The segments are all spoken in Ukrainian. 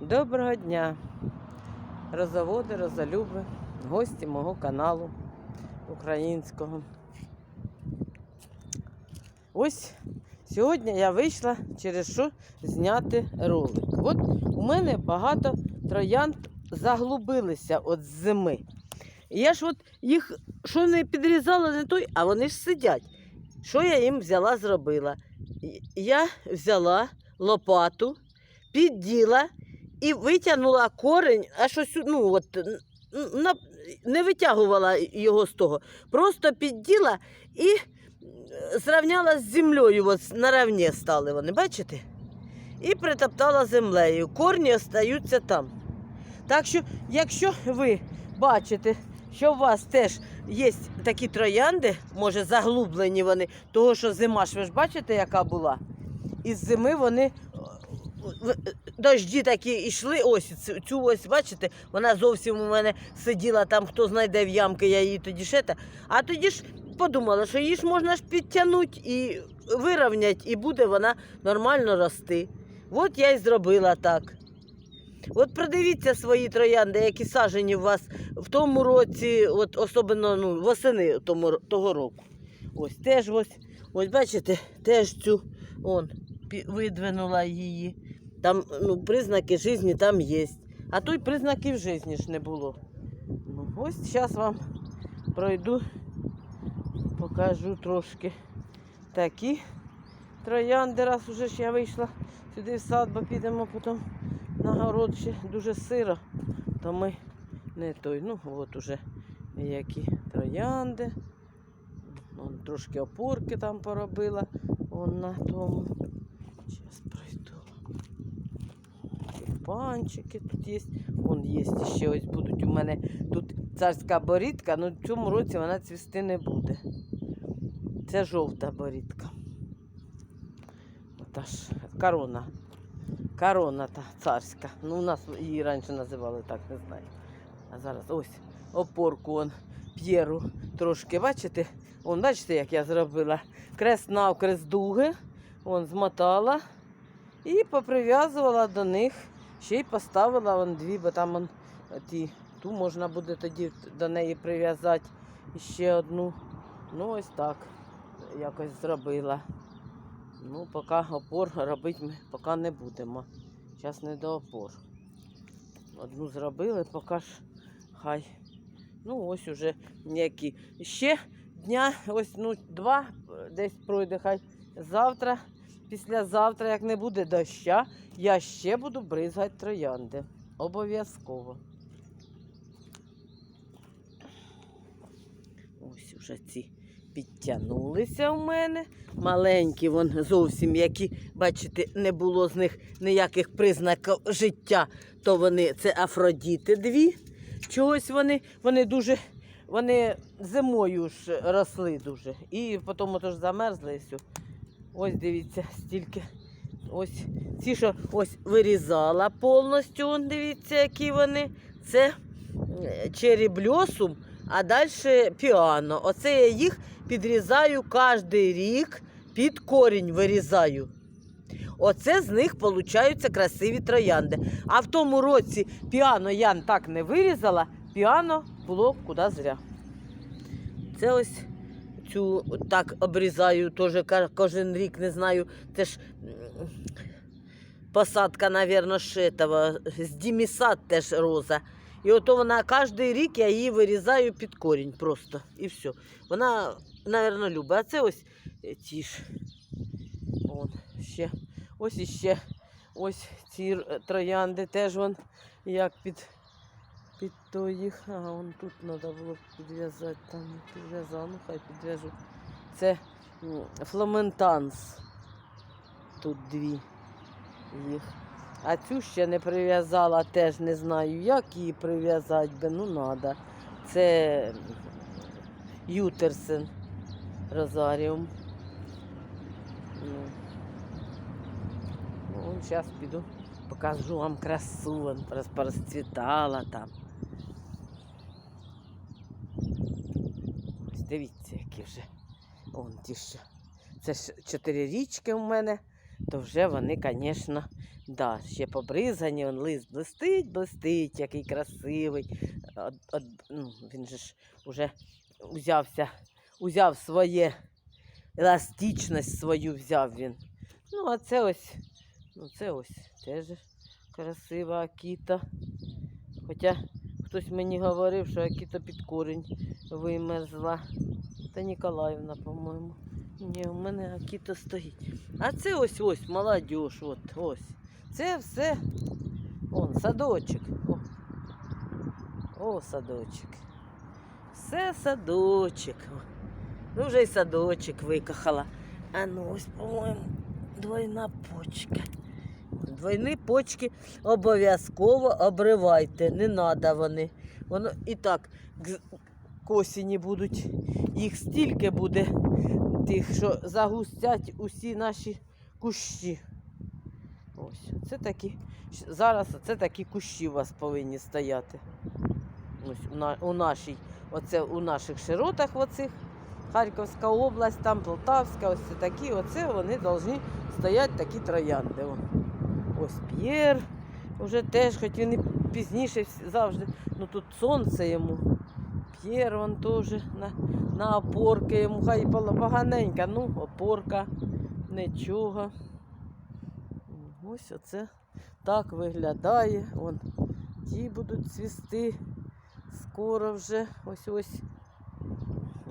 Доброго дня, розоводи, розолюби, гості мого каналу українського. Ось сьогодні я вийшла через що зняти ролик. От у мене багато троянд заглубилися від зими. І я ж от їх що не підрізала, не той, а вони ж сидять. Що я їм взяла, зробила? Я взяла лопату, підділа і витягнула корень, а щось, ну от, не витягувала його з того. Просто підділа і е, зрівняла з землею, от наравні стали вони, бачите? І притоптала землею. Корні остаються там. Так що, якщо ви бачите, що у вас теж є такі троянди, може заглублені вони, того що зима ж ви ж бачите, яка була? Із зими вони дожді такі йшли. Ось цю, ось, бачите, вона зовсім у мене сиділа там, хто знайде в ямки, я її тоді ще та. А тоді ж подумала, що її ж можна ж підтягнути і вирівняти, і буде вона нормально рости. От я й зробила так. От придивіться свої троянди, які сажені у вас в тому році, от особливо ну, восени тому, того року. Ось теж ось, ось бачите, теж цю он, видвинула її. Там ну, признаки житті там є. А той признаків житті ж не було. Ну, ось зараз вам пройду, покажу трошки такі троянди, раз уже ж я вийшла сюди в сад, бо підемо потім на город ще дуже сиро, то ми не той. Ну, от уже які троянди. Вон трошки опорки там поробила. Вон на тому. Зараз пройду. Панчики тут є. Вон є ще ось будуть у мене тут царська борідка, але в цьому році вона цвісти не буде. Це жовта борідка. Та ж корона. Корона та царська. Ну, у нас її раніше називали так, не знаю. А зараз ось опорку он п'єру трошки, бачите? Вон, бачите, як я зробила? Крест навкрест дуги, вон змотала і поприв'язувала до них. Ще й поставила вон дві, бо там вон, ті, ту можна буде тоді до неї прив'язати ще одну. Ну, ось так якось зробила. Ну, поки опор робити ми поки не будемо. Зараз не до опор. Одну зробили, поки ж хай. Ну, ось уже ніякі. Ще дня, ось ну, два десь пройде хай завтра, післязавтра, як не буде доща, я ще буду бризгати троянди. Обов'язково. Ось уже ці підтягнулися у мене. Маленькі, вон зовсім які, бачите, не було з них ніяких признаків життя, то вони це Афродіти дві. Чогось вони, вони дуже, вони зимою ж росли дуже. І потім ото ж замерзли і. Ось дивіться, стільки. Ось ці, що ось вирізала повністю, дивіться, які вони. Це е, а далі піано. Оце я їх підрізаю кожен рік, під корінь вирізаю. Оце з них получаються красиві троянди. А в тому році піано я так не вирізала, піано було куди зря. Це ось цю так обрізаю теж кожен рік, не знаю. Це ж посадка, мабуть, шитова, з дімісад теж роза. І ото вона кожен рік я її вирізаю під корінь просто. І все. Вона, мабуть, любить. А це ось е, ті ж. Вон, ще. Ось іще. Ось ці троянди теж вон як під, під то їх. Ага, вон тут треба було підв'язати. Там не підв'язав, ну хай підв'яжу. Це м, фламентанс. Тут дві їх. А цю ще не прив'язала, теж не знаю, як її прив'язати, би, ну треба. Це Ютерсен Розаріум. Ну. Ну, зараз піду, покажу вам красу, вон порозцвітала там. Дивіться, які вже. Вон ті ще. Це ж чотири річки у мене то вже вони, звісно, да, ще побризгані, он лист блистить, блистить, який красивий. От, от, ну, він же ж уже узявся, узяв своє, еластичність свою взяв він. Ну, а це ось, ну це ось теж красива акіта. Хоча хтось мені говорив, що акіта під корінь вимерзла. Та Ніколаївна, по-моєму. Ні, у мене акіта стоїть. А це ось ось молодь, от ось. Це все. Он, садочок. О, О садочок. Все садочок. Ну, вже й садочок викахала. А ну ось, по-моєму, двойна почка. Двойні почки обов'язково обривайте, не треба вони. Воно і так к осені будуть. Їх стільки буде тих, що загустять усі наші кущі. Ось, це такі. Зараз це такі кущі у вас повинні стояти. Ось у, на, у нашій, оце у наших широтах оцих. Харківська область, там Полтавська, ось такі, оце вони повинні стояти такі троянди. Ось П'єр, вже теж, хоч він і пізніше завжди, ну тут сонце йому. П'єр він теж на, на опорки йому, хай поганенька, ну, опорка, нічого. Ось оце так виглядає. Вон, ті будуть цвісти скоро вже. Ось ось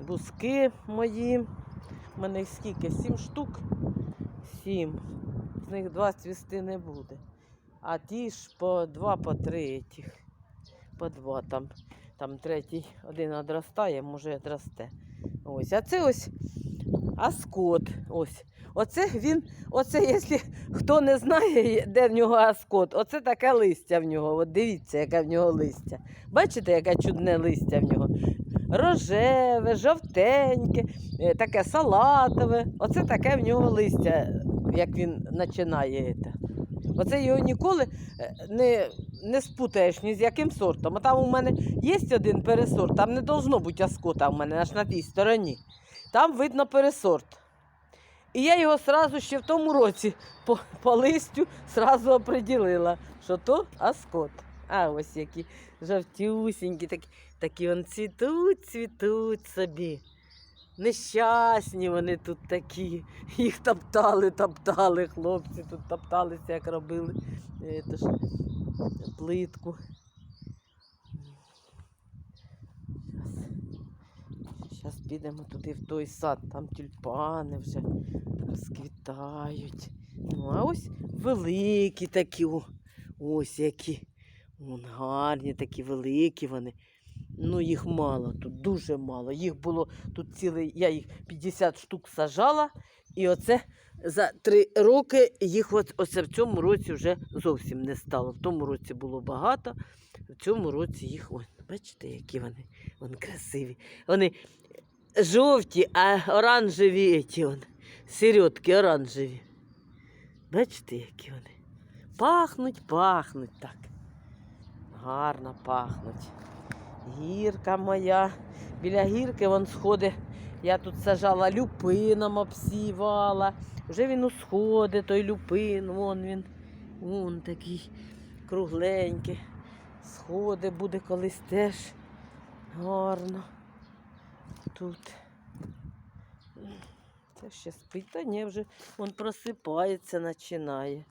бузки мої. У мене їх скільки? Сім штук. Сім. З них два цвісти не буде. А ті ж по два, по три. По два там. Там третій один одростає, може одросте. Ось. А це ось аскот. Ось. Оце він, оце, якщо хто не знає, де в нього аскот, оце таке листя в нього. От дивіться, яке в нього листя. Бачите, яке чудне листя в нього? Рожеве, жовтеньке, е, таке салатове. Оце таке в нього листя, як він починає. Оце його ніколи е, не, не спутаєш ні з яким сортом. А там у мене є один пересорт, там не должно бути аскота у мене аж на тій стороні. Там видно пересорт. І я його сразу ще в тому році по, по листю сразу оприділила, що то аскот. А ось які жовтюсінькі, такі, такі он цвітуть, цвітуть собі. Нещасні вони тут такі. Їх топтали, топтали, хлопці тут топталися, як робили е, ж, плитку. Зараз підемо туди в той сад, там тюльпани вже розквітають. Ну, а ось великі такі, ось які. Вон гарні такі великі вони. Ну, їх мало, тут дуже мало. Їх було тут цілий, я їх 50 штук сажала, і оце за три роки їх от, оце в цьому році вже зовсім не стало. В тому році було багато, в цьому році їх, ось, бачите, які вони, вони красиві. Вони жовті, а оранжеві ті он, середки оранжеві. Бачите, які вони? Пахнуть, пахнуть так. Гарно пахнуть. Гірка моя. Біля гірки вон сходи. Я тут сажала люпином обсівала. Вже він усходить, той люпин, вон він. Вон такий кругленький. Сходи буде колись теж гарно. Тут. Це ще спить, та ні, вже він просипається, починає.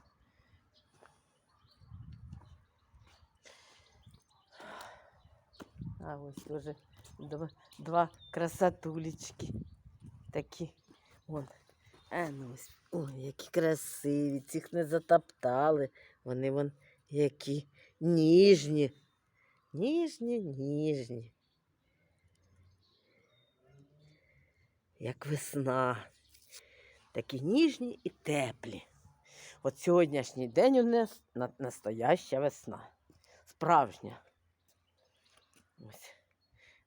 А ось теж два, два красотулечки. Такі. Вон. А ну ось. Ой, які красиві. Цих не затоптали. Вони вон які ніжні. Ніжні, ніжні. Як весна. Такі ніжні і теплі. От сьогоднішній день у нас настояща весна. Справжня. Ось.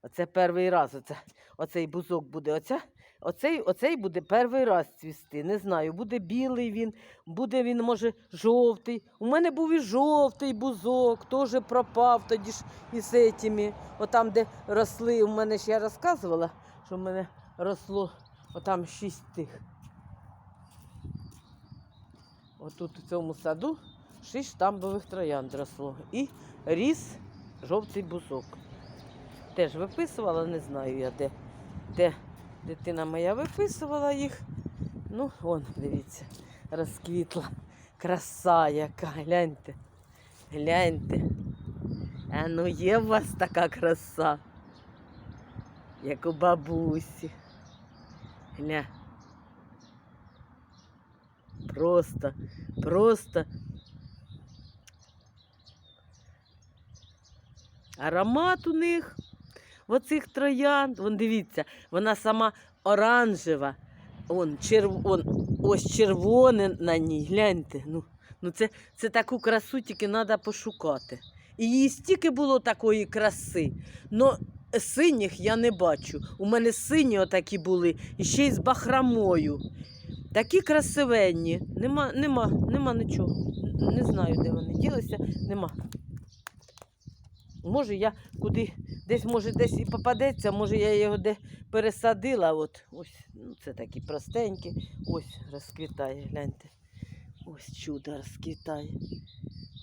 Оце перший раз. Оце, оцей бузок буде. Оце, оцей, оцей буде перший раз цвісти. Не знаю, буде білий він, буде він, може, жовтий. У мене був і жовтий бузок, теж пропав тоді ж із этими. Отам, де росли, у мене ж я розказувала, що в мене росло отам шість тих. отут у цьому саду шість штамбових троянд росло. І ріс жовтий бузок. Теж виписувала, не знаю я де. Де дитина моя виписувала їх. Ну, вон, дивіться, розквітла. Краса яка, гляньте. Гляньте. А ну є у вас така краса, як у бабусі. Гля. Просто, просто. Аромат у них, оцих троянд. Вон дивіться, вона сама оранжева. Вон, черв... Вон, ось червоне на ній. Гляньте. Ну, ну це, це таку красу тільки треба пошукати. І їй стільки було такої краси. Но синіх я не бачу. У мене сині отакі були, і ще й з бахрамою. Такі красивенні. Нема, нема, нема нічого. Не знаю, де вони ділися, нема. Може, я куди, десь, може, десь і попадеться, може, я його де пересадила. От, ось, ну, це такі простенькі. Ось розквітає, гляньте. Ось чудо розквітає.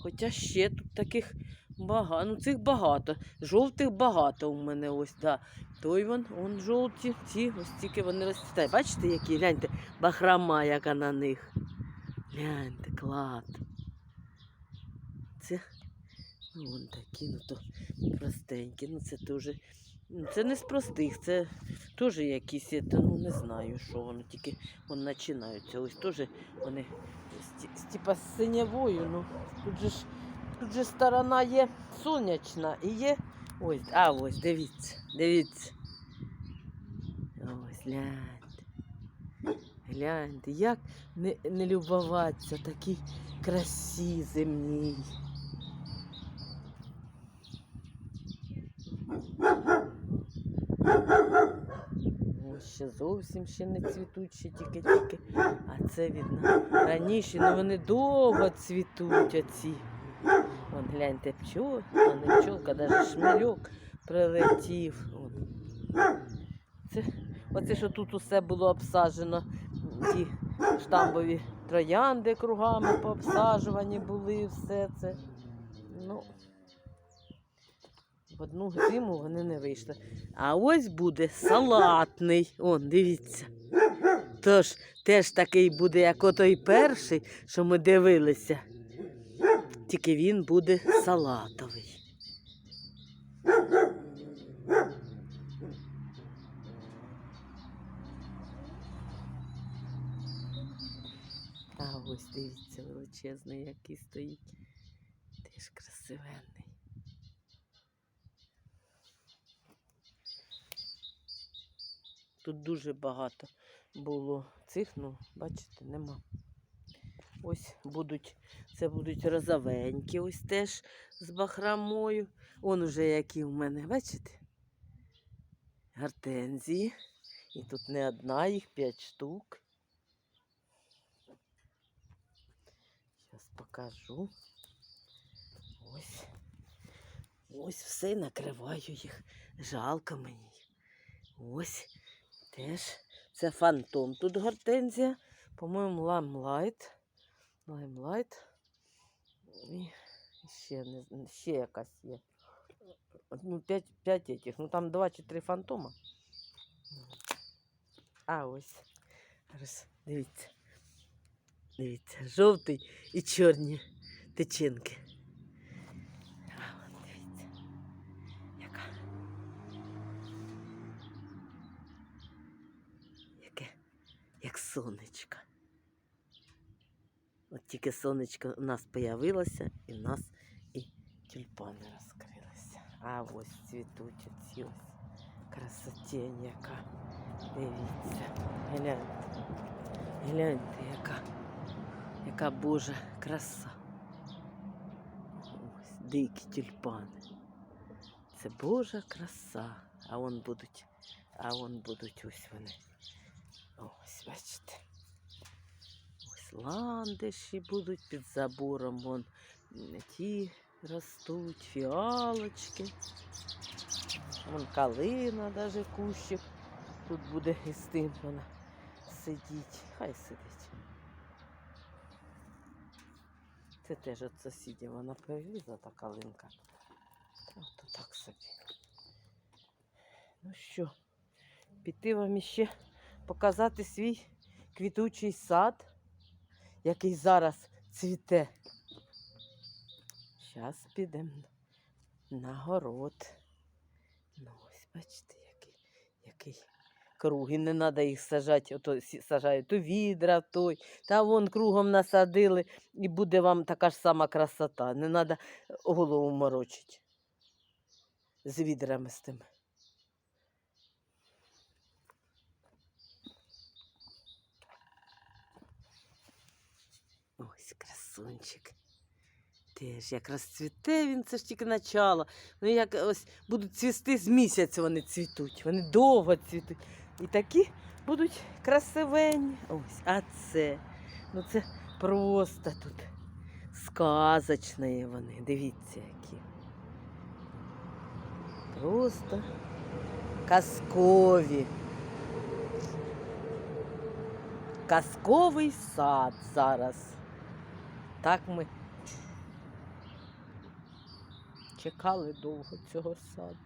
Хоча ще тут таких багато. Ну, цих багато. Жовтих багато у мене ось, да. Той вон, вон жовті, ці, ось тільки вони розцвітають. Бачите, які? Гляньте, бахрама, яка на них. Гляньте, клад. Це вон такі, ну то простенькі. Ну це теж. ну, Це не з простих, це теж якісь, ну не знаю, що воно, тільки вони починаються. Ось теж вони з, типа з синявою, ну тут же ж тут же сторона є сонячна і є. Ось, а ось, дивіться, дивіться. Ось, гляньте. Гляньте, як не, не любуватися такій красі земній. Ще зовсім ще не цвітуть, тільки-тільки. А це видно. Раніше ну вони довго цвітуть оці. Вон гляньте, пчол, не пчолка, навіть шмельок прилетів. Це, оце, що тут усе було обсаджено, ті штамбові троянди кругами пообсаджувані були, все це. Ну, в одну зиму вони не вийшли. А ось буде салатний. Он, дивіться. Тож теж такий буде, як отой перший, що ми дивилися. Тільки він буде салатовий. А ось дивіться, величезний, який стоїть. Теж красивенний. Тут дуже багато було цих, ну, бачите, нема. Ось будуть, це будуть розовенькі, ось теж з бахрамою. Он уже які у мене, бачите? Гортензії. І тут не одна, їх п'ять штук. Зараз покажу. Ось. Ось все накриваю їх. Жалко мені. Ось теж. Це фантом. Тут гортензія. По-моєму, ламлайт. Лаймлайт. І ще, ще якась є. Ну, п'ять, п'ять. Ну там два чи три фантома. А ось. Зараз дивіться. Дивіться, жовтий і чорні тичинки. як сонечко. От тільки сонечко у нас появилося, і в нас і тюльпани розкрилися. А ось цвітуть оці ось красотень яка. Дивіться, гляньте. Гляньте, яка, яка Божа краса. Ось дикі тюльпани. Це Божа краса. А вон будуть, а вон будуть ось вони. Ось, бачите. Ось ландиші будуть під забором. Вон ті ростуть, фіалочки. Вон калина даже кущик. Тут буде із тим вона сидіть. Хай сидить. Це теж від сусідів вона привізла та калинка. От так собі. Ну що, піти вам іще показати свій квітучий сад, який зараз цвіте. Зараз підемо на город. Ну, ось бачите, який, який круги. Не треба їх сажати, ото сажають у відра, той. Та вон кругом насадили, і буде вам така ж сама красота. Не треба голову морочити з відрами з тими. Ось красунчик. Теж як розцвіте він, це ж тільки начало. Ну як ось будуть цвісти з місяця вони цвітуть. Вони довго цвітуть. І такі будуть красивенні. Ось, а це. Ну це просто тут сказочні вони. Дивіться, які. Просто казкові. Казковий сад зараз. Так ми чекали довго цього саду.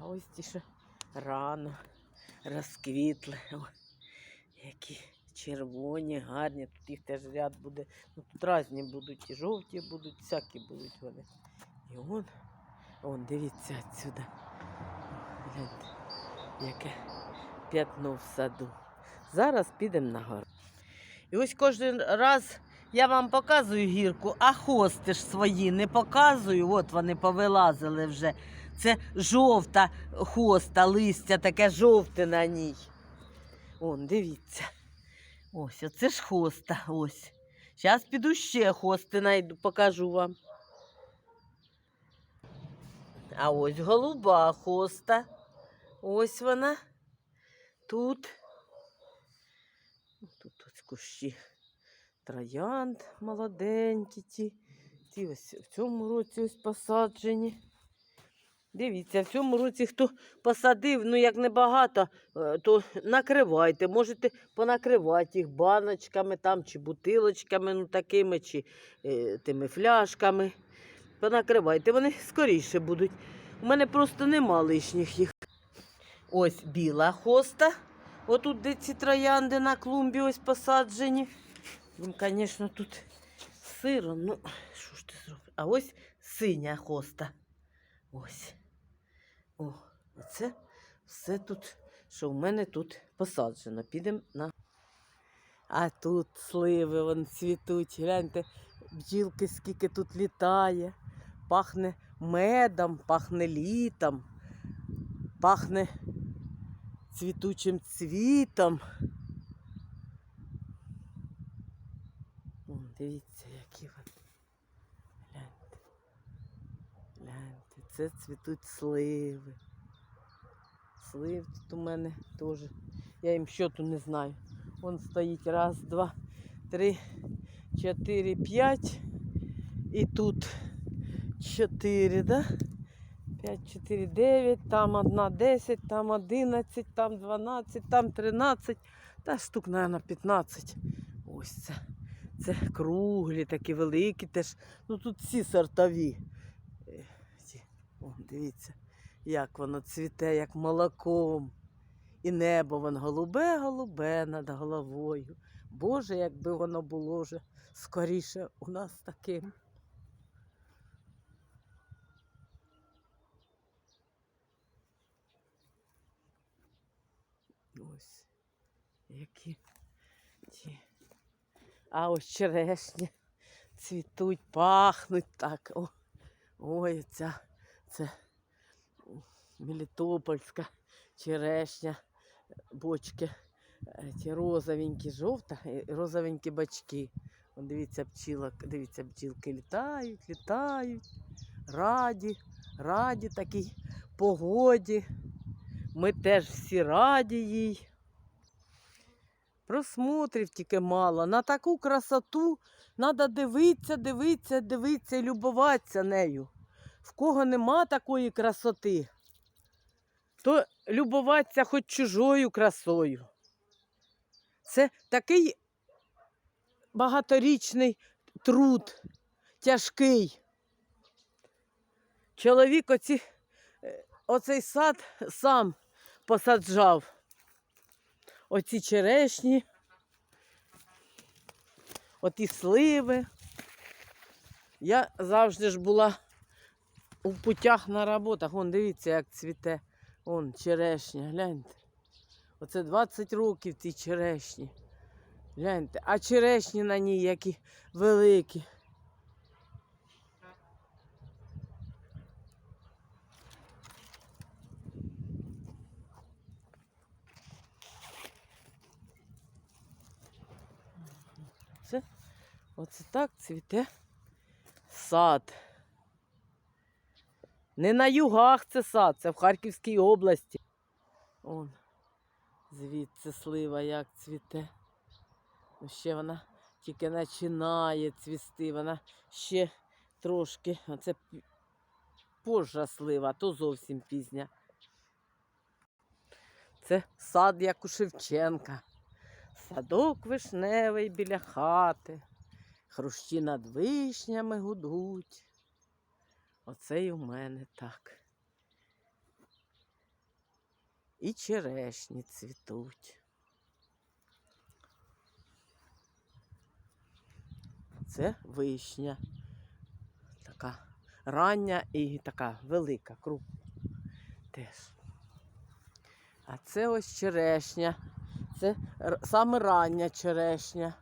А ось ті ще рано розквітли. О, які червоні, гарні. Тут їх теж ряд буде. Ну, тут різні будуть, і жовті будуть, всякі будуть вони. І он, он, дивіться отсюда. Гляньте, яке п'ятно в саду. Зараз підемо на гору. І ось кожен раз я вам показую гірку, а хости ж свої не показую. От вони повилазили вже. Це жовта хоста, листя таке жовте на ній. Он, дивіться. Ось, оце ж хоста. Ось. Зараз піду ще хости найду, покажу вам. А ось голуба хоста. Ось вона. Тут. Тут ось кущі троянд молоденькі ті. Ті ось в цьому році ось посаджені. Дивіться, в цьому році хто посадив, ну як небагато, е, то накривайте. Можете понакривати їх баночками там, чи бутилочками, ну такими, чи е, тими фляшками. Понакривайте, вони скоріше будуть. У мене просто нема лишніх їх. Ось біла хоста. Отут, де ці троянди на клумбі ось посаджені. Їм, звісно, тут сиро, ну що ж ти зробиш? А ось синя хоста. Ось. О, оце все тут, що в мене тут посаджено. Підемо на. А тут сливи вон цвітуть. Гляньте, бджілки скільки тут літає. Пахне медом, пахне літом, пахне цвітучим цвітом. Дивіться, які вони. Гляньте. Гляньте, це цвітуть сливи. Слив тут у мене теж. Я їм щоту не знаю. Вон стоїть раз, два, три, чотири, п'ять. І тут чотири, да? П'ять, чотири, дев'ять, там одна, десять, там одинадцять, там дванадцять, там тринадцять, та штук, мабуть, п'ятнадцять. Ось це. Це круглі, такі великі теж. Ну тут всі сортові. Е. О, дивіться, як воно цвіте, як молоком. І небо воно голубе-голубе над головою. Боже, якби воно було вже скоріше у нас таким. Ось які ті. А ось черешні цвітуть, пахнуть так. О, ой, ця це Мелітопольська черешня, бочки, е, ті розовенькі, жовта, розовенькі бачки. Вон, дивіться, пчілок, дивіться, бджілки літають, літають, раді, раді такій погоді. Ми теж всі раді їй. Просмотрів тільки мало. На таку красоту треба дивитися, дивитися, дивитися і любуватися нею. в кого нема такої красоти, то любуватися хоч чужою красою. Це такий багаторічний труд, тяжкий. Чоловік оці, е, оцей сад сам посаджав. Оці черешні, оті сливи. Я завжди ж була у путях на роботах. Вон, дивіться, як цвіте. Вон черешня, гляньте. Оце 20 років ці черешні. Гляньте, а черешні на ній які великі. Оце так цвіте сад. Не на югах це сад, це в Харківській області. Он, звідси слива як цвіте. Ну, ще вона тільки починає цвісти, вона ще трошки. Оце позжа слива, то зовсім пізня. Це сад, як у Шевченка. Садок вишневий біля хати. Хрущі над вишнями гудуть. Оце й у мене так. І черешні цвітуть. Це вишня. Така рання і така велика, крупна теж. А це ось черешня. Це саме рання черешня.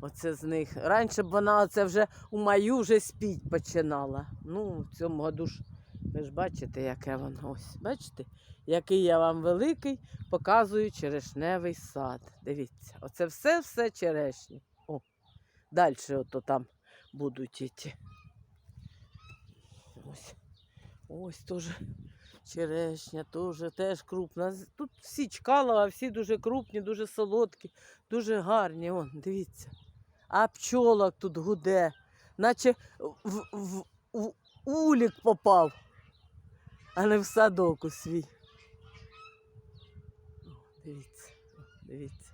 Оце з них. Раніше б вона оце вже у маю вже спіть починала. Ну, в цьому году ж ви ж бачите, яке воно ось. Бачите, який я вам великий, показую черешневий сад. Дивіться, оце все-все черешні. О, далі ото там будуть іти. Ось. Ось теж черешня, теж, теж крупна. Тут всі чкалова, всі дуже крупні, дуже солодкі, дуже гарні. Вон, дивіться. А пчолок тут гуде, наче в, в, в улік попав, а не в садок у свій. Дивіться, дивіться.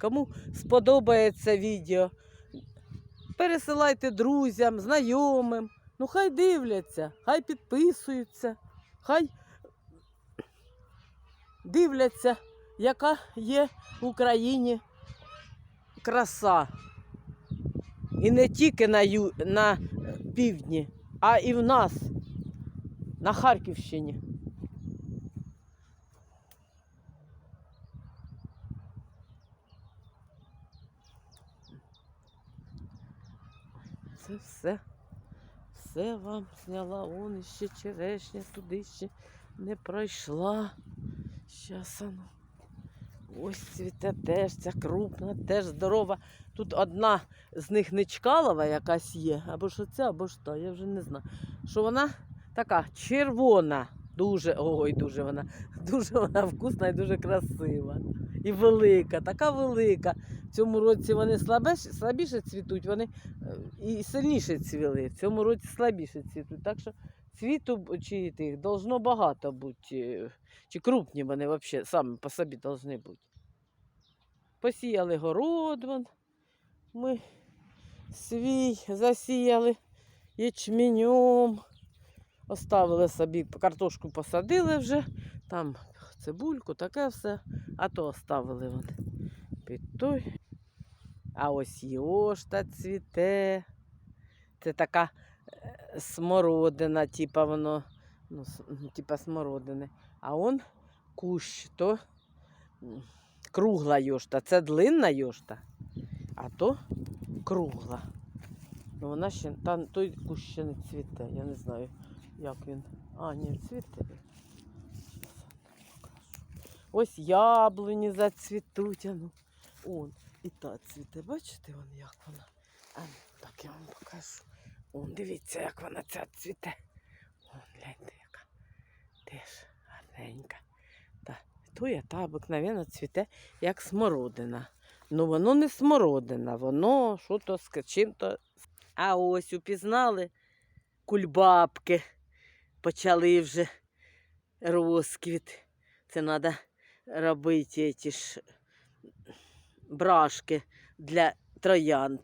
Кому сподобається відео, пересилайте друзям, знайомим. Ну, хай дивляться, хай підписуються, хай дивляться, яка є в Україні краса. І не тільки на, ю... на півдні, а і в нас, на Харківщині. Це все. Все вам зняла. Он іще черешня туди ще не пройшла. Щас ану. Ось цвіте теж, ця крупна, теж здорова. Тут одна з них не чкалова якась є, або ж оця, або ж та, я вже не знаю. Що вона така червона. Дуже, ой, дуже вона, дуже вона вкусна і дуже красива. І велика, така велика. В цьому році вони слабіше, слабіше цвітуть, вони е, і сильніше цвіли. В цьому році слабіше цвітуть. Так що цвіту чи тих должно багато бути. е, Чи крупні вони взагалі самі по собі повинні бути. Посіяли город, вон. ми свій засіяли ячменем. Оставили собі, картошку посадили вже, там цибульку, таке все, а то оставили вон під той. А ось йошта цвіте. Це така смородина, типа воно, ну, ну, типа смородини. А он кущ, то кругла йошта. Це длинна йошта, а то кругла. Ну, вона ще, та, той кущ ще не цвіте. Я не знаю, як він. А, ні, цвіте. Ось яблуні зацвітуть. А ну. Он, і та цвіте. Бачите, вон, як вона? А, ну, так я вам покажу. Он, дивіться, як вона ця цвіте. Вон, гляньте, яка. Теж гарненька. Та, то я та обикновенно цвіте, як смородина. Ну, воно не смородина, воно що-то з чим-то. А ось упізнали кульбабки. Почали вже розквіт. Це треба робити ті ж брашки для троянд.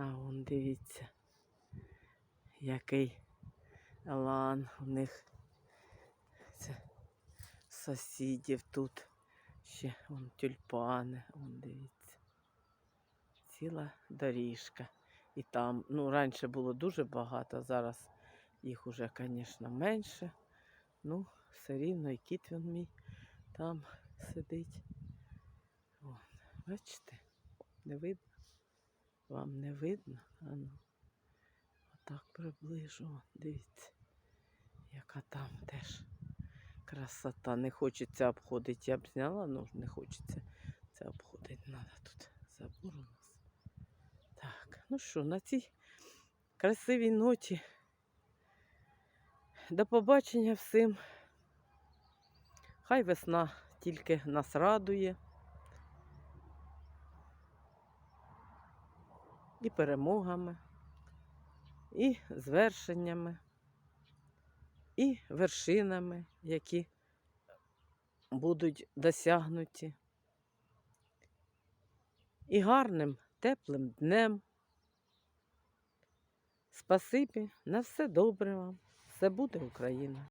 А вон дивіться, який лан у них. Це сусідів тут. Ще вон тюльпани, вон дивіться. Ціла доріжка. І там, ну, раніше було дуже багато, зараз їх уже, звісно, менше. Ну, все рівно і кіт він мій там сидить. Вон, бачите, не видно? Вам не видно? А ну, отак приближу, дивіться, яка там теж красота. Не хочеться обходити. Я б зняла, ну не хочеться це обходити. Треба тут забор нас. Так, ну що, на цій красивій ноті. До побачення всім. Хай весна тільки нас радує. І перемогами, і звершеннями, і вершинами, які будуть досягнуті. І гарним теплим днем. Спасибі, на все добре вам. Все буде Україна.